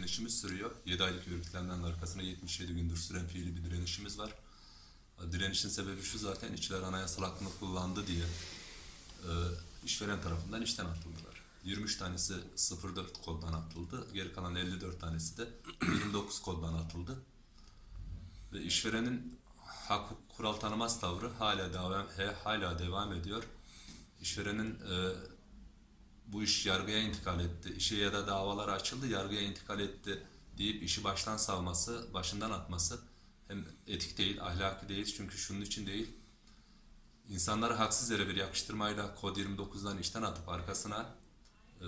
direnişimiz sürüyor. 7 aylık örgütlenmenin arkasında 77 gündür süren fiili bir direnişimiz var. Direnişin sebebi şu zaten işçiler anayasal hakkını kullandı diye e, işveren tarafından işten atıldılar. 23 tanesi 04 koddan atıldı. Geri kalan 54 tanesi de 29 koddan atıldı. Ve işverenin hak kural tanımaz tavrı hala devam he, hala devam ediyor. İşverenin e, bu iş yargıya intikal etti, işe ya da davalar açıldı, yargıya intikal etti deyip işi baştan savması, başından atması hem etik değil, ahlaki değil çünkü şunun için değil. İnsanları haksız yere bir yakıştırmayla kod 29'dan işten atıp arkasına e,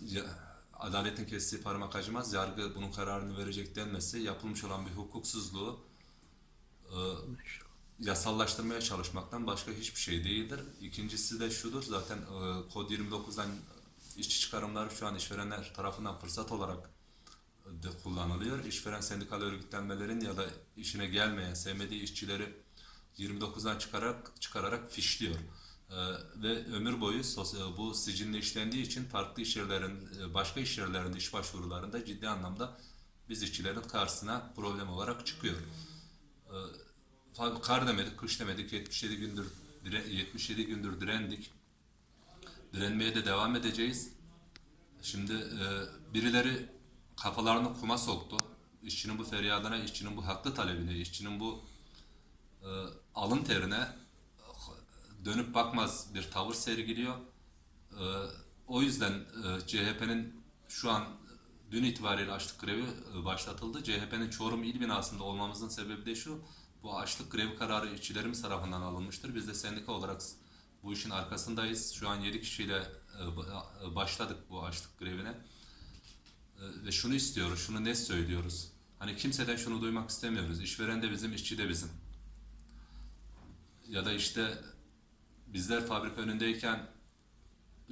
ya- adaletin kestiği parmak acımaz, yargı bunun kararını verecek denmesi yapılmış olan bir hukuksuzluğu e, yasallaştırmaya çalışmaktan başka hiçbir şey değildir. İkincisi de şudur zaten e, kod 29'dan işçi çıkarımları şu an işverenler tarafından fırsat olarak de kullanılıyor. İşveren sendikal örgütlenmelerin ya da işine gelmeyen, sevmediği işçileri 29'dan çıkararak çıkararak fişliyor. E, ve ömür boyu sos- bu sicilde işlendiği için farklı iş yerlerin, e, başka iş yerlerinde iş başvurularında ciddi anlamda biz işçilerin karşısına problem olarak çıkıyor. Tabii kar demedik, kış demedik. 77 gündür dire- 77 gündür direndik. Direnmeye de devam edeceğiz. Şimdi e, birileri kafalarını kuma soktu. İşçinin bu feryadına, işçinin bu haklı talebine, işçinin bu e, alın terine e, dönüp bakmaz bir tavır sergiliyor. E, o yüzden e, CHP'nin şu an dün itibariyle açlık grevi e, başlatıldı. CHP'nin Çorum il binasında olmamızın sebebi de şu. Bu açlık grevi kararı işçilerimiz tarafından alınmıştır. Biz de sendika olarak bu işin arkasındayız. Şu an 7 kişiyle e, e, başladık bu açlık grevine. E, Ve şunu istiyoruz, şunu ne söylüyoruz? Hani kimseden şunu duymak istemiyoruz. İşveren de bizim, işçi de bizim. Ya da işte bizler fabrika önündeyken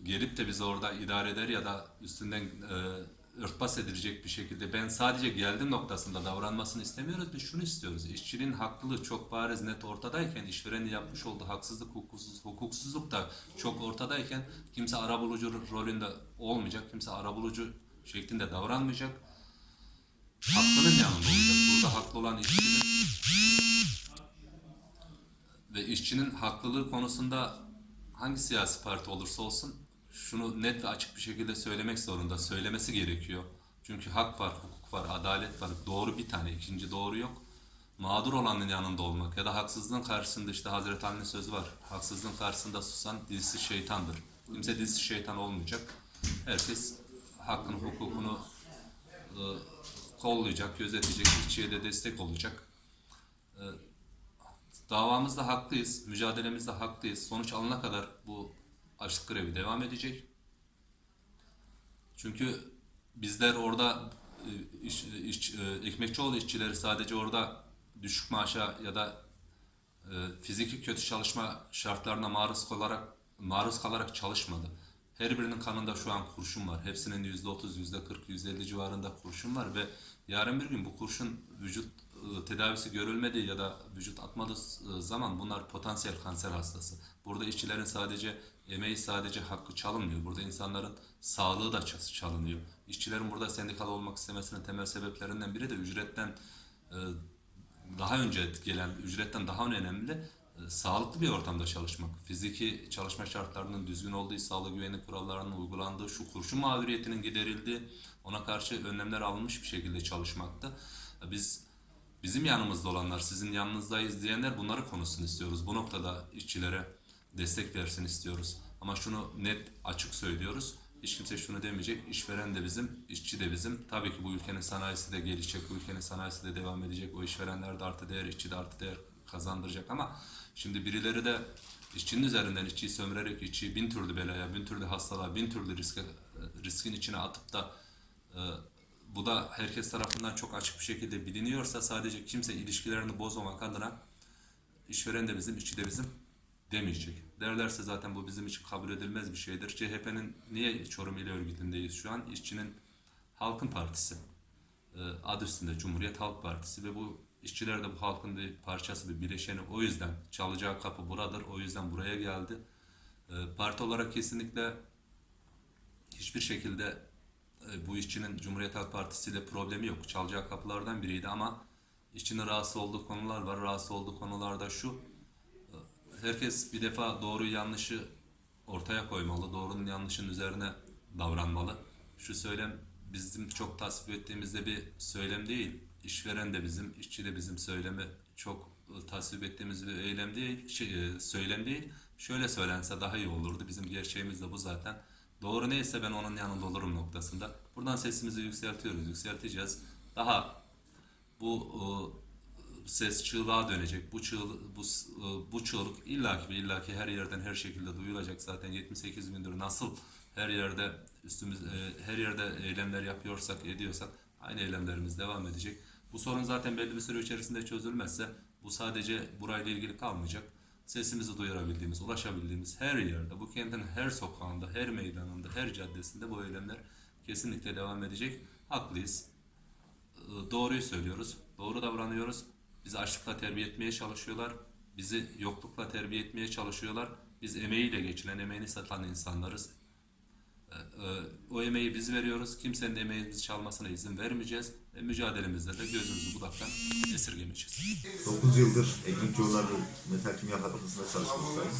gelip de bizi orada idare eder ya da üstünden e, örtbas edilecek bir şekilde ben sadece geldim noktasında davranmasını istemiyoruz. Biz şunu istiyoruz. İşçinin haklılığı çok bariz net ortadayken işverenin yapmış olduğu haksızlık, hukuksuz, hukuksuzluk da çok ortadayken kimse arabulucu rolünde olmayacak. Kimse arabulucu şeklinde davranmayacak. Hakkının yanında olacak. Burada haklı olan işçinin ve işçinin haklılığı konusunda hangi siyasi parti olursa olsun şunu net ve açık bir şekilde söylemek zorunda. Söylemesi gerekiyor. Çünkü hak var, hukuk var, adalet var. Doğru bir tane, ikinci doğru yok. Mağdur olanın yanında olmak ya da haksızlığın karşısında işte Hazreti Ali'nin sözü var. Haksızlığın karşısında susan dilsiz şeytandır. Kimse dilsiz şeytan olmayacak. Herkes hakkını, hukukunu e, kollayacak, gözetecek, işçiye de destek olacak. Davamızda haklıyız, mücadelemizde haklıyız. Sonuç alana kadar bu açlık grevi devam edecek. Çünkü bizler orada e, iş, iş, e, ekmekçioğlu işçileri sadece orada düşük maaşa ya da e, fiziki kötü çalışma şartlarına maruz kalarak maruz kalarak çalışmadı. Her birinin kanında şu an kurşun var. Hepsinin yüzde otuz, yüzde kırk, yüzde elli civarında kurşun var ve yarın bir gün bu kurşun vücut tedavisi görülmediği ya da vücut atmadığı e, zaman bunlar potansiyel kanser hastası. Burada işçilerin sadece emeği sadece hakkı çalınmıyor. Burada insanların sağlığı da çalınıyor. İşçilerin burada sendikal olmak istemesinin temel sebeplerinden biri de ücretten e, daha önce gelen ücretten daha önemli e, sağlıklı bir ortamda çalışmak. Fiziki çalışma şartlarının düzgün olduğu, sağlık güvenlik kurallarının uygulandığı, şu kurşun mağduriyetinin giderildiği, ona karşı önlemler alınmış bir şekilde çalışmakta. Biz bizim yanımızda olanlar, sizin yanınızdayız diyenler bunları konuşsun istiyoruz. Bu noktada işçilere destek versin istiyoruz. Ama şunu net açık söylüyoruz. Hiç kimse şunu demeyecek. İşveren de bizim, işçi de bizim. Tabii ki bu ülkenin sanayisi de gelişecek, bu ülkenin sanayisi de devam edecek. O işverenler de artı değer, işçi de artı değer kazandıracak ama şimdi birileri de işçinin üzerinden işçiyi sömürerek işçiyi bin türlü belaya, bin türlü hastalığa, bin türlü riske, riskin içine atıp da e, bu da herkes tarafından çok açık bir şekilde biliniyorsa sadece kimse ilişkilerini bozmamak adına işveren de bizim, işçi de bizim demeyecek. Derlerse zaten bu bizim için kabul edilmez bir şeydir. CHP'nin niye Çorum İl Örgütü'ndeyiz şu an? İşçinin Halkın Partisi. Ee, Adı üstünde Cumhuriyet Halk Partisi ve bu işçiler de bu halkın bir parçası, bir bileşeni. O yüzden çalacağı kapı buradır. O yüzden buraya geldi. Ee, Parti olarak kesinlikle hiçbir şekilde e, bu işçinin Cumhuriyet Halk Partisi ile problemi yok. Çalacağı kapılardan biriydi ama işçinin rahatsız olduğu konular var. Rahatsız olduğu konularda şu. e, Herkes bir defa doğru yanlışı ortaya koymalı. Doğrunun yanlışın üzerine davranmalı. Şu söylem bizim çok tasvip ettiğimizde bir söylem değil. İşveren de bizim, işçi de bizim söylemi çok e, tasvip ettiğimiz bir eylem değil, şey, e, söylem değil. Şöyle söylense daha iyi olurdu. Bizim gerçeğimiz de bu zaten. Doğru neyse ben onun yanında olurum noktasında. Buradan sesimizi yükseltiyoruz, yükselteceğiz. Daha bu e, ses çığlığa dönecek. Bu çığ bu e, bu çığlık illaki ve illaki her yerden her şekilde duyulacak zaten 78 gündür nasıl her yerde üstümüz e, her yerde eylemler yapıyorsak ediyorsak aynı eylemlerimiz devam edecek. Bu sorun zaten belli bir süre içerisinde çözülmezse bu sadece burayla ilgili kalmayacak. Sesimizi duyurabildiğimiz, ulaşabildiğimiz her yerde, bu kentin her sokağında, her meydanında, her caddesinde bu eylemler kesinlikle devam edecek. Haklıyız e, doğruyu söylüyoruz. Doğru davranıyoruz. Bizi açlıkla terbiye etmeye çalışıyorlar. Bizi yoklukla terbiye etmeye çalışıyorlar. Biz emeğiyle geçinen, emeğini satan insanlarız. E, e, O emeği biz veriyoruz. Kimsenin emeğimizi çalmasına izin vermeyeceğiz. Ve mücadelemizde de gözümüzü budaktan esirgemeyeceğiz. 9 yıldır ekmek yolları metal kimya fabrikasında çalışmaktayız.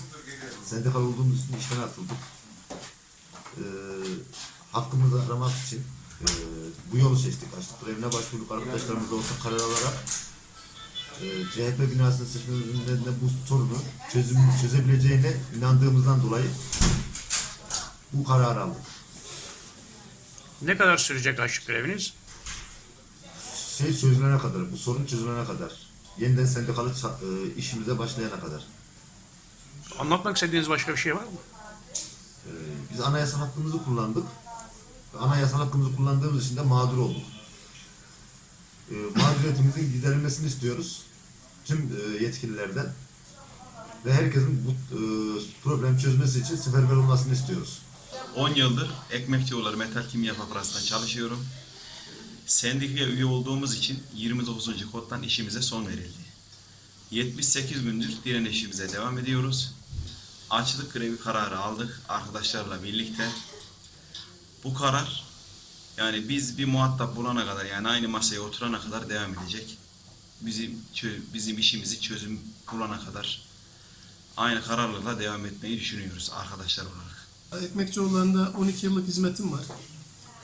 Sendikal olduğumuz için işten atıldık. Ee, hakkımızı aramak için e, bu yolu seçtik. Açlık grevine başvurduk arkadaşlarımızla ortak karar alarak. E, CHP binasının seçmelerinde de bu sorunu çözüm, çözebileceğine inandığımızdan dolayı bu kararı aldık. Ne kadar sürecek açlık greviniz? Şey çözülene kadar, bu sorun çözülene kadar. Yeniden sendikalı ça- e, işimize başlayana kadar. Anlatmak istediğiniz başka bir şey var mı? Ee, Biz anayasal hakkımızı kullandık. Anayasal hakkımızı kullandığımız için de mağdur olduk. Ee, mağduriyetimizin giderilmesini istiyoruz. Tüm e, yetkililerden. Ve herkesin bu e, problem çözmesi için seferber olmasını istiyoruz. 10 yıldır Ekmekçi Yolları Metal Kimya Fabrikası'nda çalışıyorum. Sendikaya üye olduğumuz için 29. koddan işimize son verildi. 78 gündür direnişimize devam ediyoruz. Açlık grevi kararı aldık arkadaşlarla birlikte. Bu karar yani biz bir muhatap bulana kadar yani aynı masaya oturana kadar devam edecek. Bizim bizim işimizi çözüm bulana kadar aynı kararlılıkla devam etmeyi düşünüyoruz arkadaşlar olarak. Ekmekçioğulları'nda 12 yıllık hizmetim var.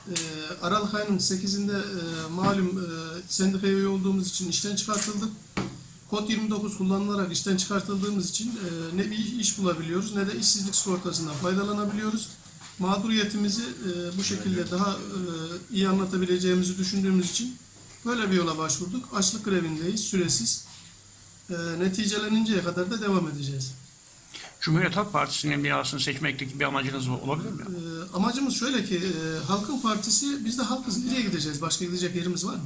Ee, Aralık ayının 8'inde e, malum e, sendikaya üye olduğumuz için işten çıkartıldık. Kod 29 kullanılarak işten çıkartıldığımız için e, ne bir iş bulabiliyoruz ne de işsizlik sigortasından faydalanabiliyoruz. Mağduriyetimizi e, bu şekilde daha iyi anlatabileceğimizi düşündüğümüz için böyle bir yola başvurduk. Açlık grevindeyiz, süresiz. E, neticelenince kadar da devam edeceğiz. Cumhuriyet Halk Partisi'nin binasını seçmekteki bir amacınız olabilir mi? Ee, amacımız şöyle ki e, Halkın Partisi biz de halkız nereye gideceğiz? Başka gidecek yerimiz var mı?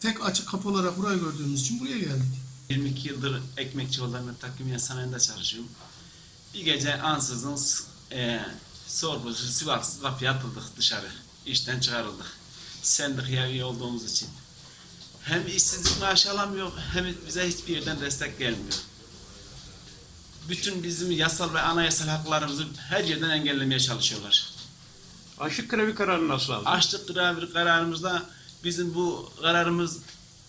Tek açık kapı olarak burayı gördüğümüz için buraya geldik. 22 yıldır ekmekçi olanın takvimiye sanayinde çalışıyorum. Bir gece ansızın e, sorgusuz, silahsız kapıya atıldık dışarı. İşten çıkarıldık. Sendikaya üye olduğumuz için. Hem işsizlik maaşı alamıyor hem bize hiçbir yerden destek gelmiyor. Bütün bizim yasal ve anayasal haklarımızı her yerden engellemeye çalışıyorlar. Açlık grevi kararı nasıl aldınız? Açlık grevi kararımızda bizim bu kararımız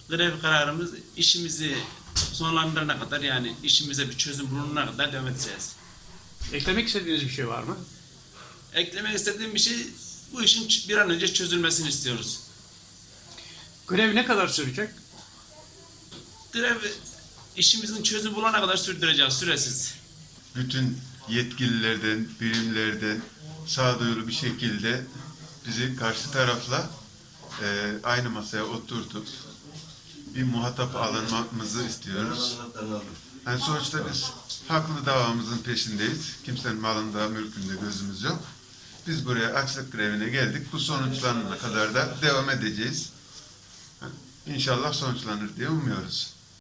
grev kararımız işimizi sonlandırana kadar yani işimize bir çözüm bulunana kadar devam edeceğiz. Eklemek istediğiniz bir şey var mı? Eklemek istediğim bir şey bu işin bir an önce çözülmesini istiyoruz. Grev ne kadar sürecek? Grev işimizin çözüm bulana kadar sürdüreceğiz süresiz. bütün yetkililerden, birimlerden sağduyulu bir şekilde bizi karşı tarafla e, aynı masaya oturtup bir muhatap alınmamızı istiyoruz. Yani sonuçta biz haklı davamızın peşindeyiz. Kimsenin malında, mülkünde gözümüz yok. Biz buraya açlık grevine geldik. Bu sonuçlanana kadar da devam edeceğiz. İnşallah sonuçlanır diye umuyoruz.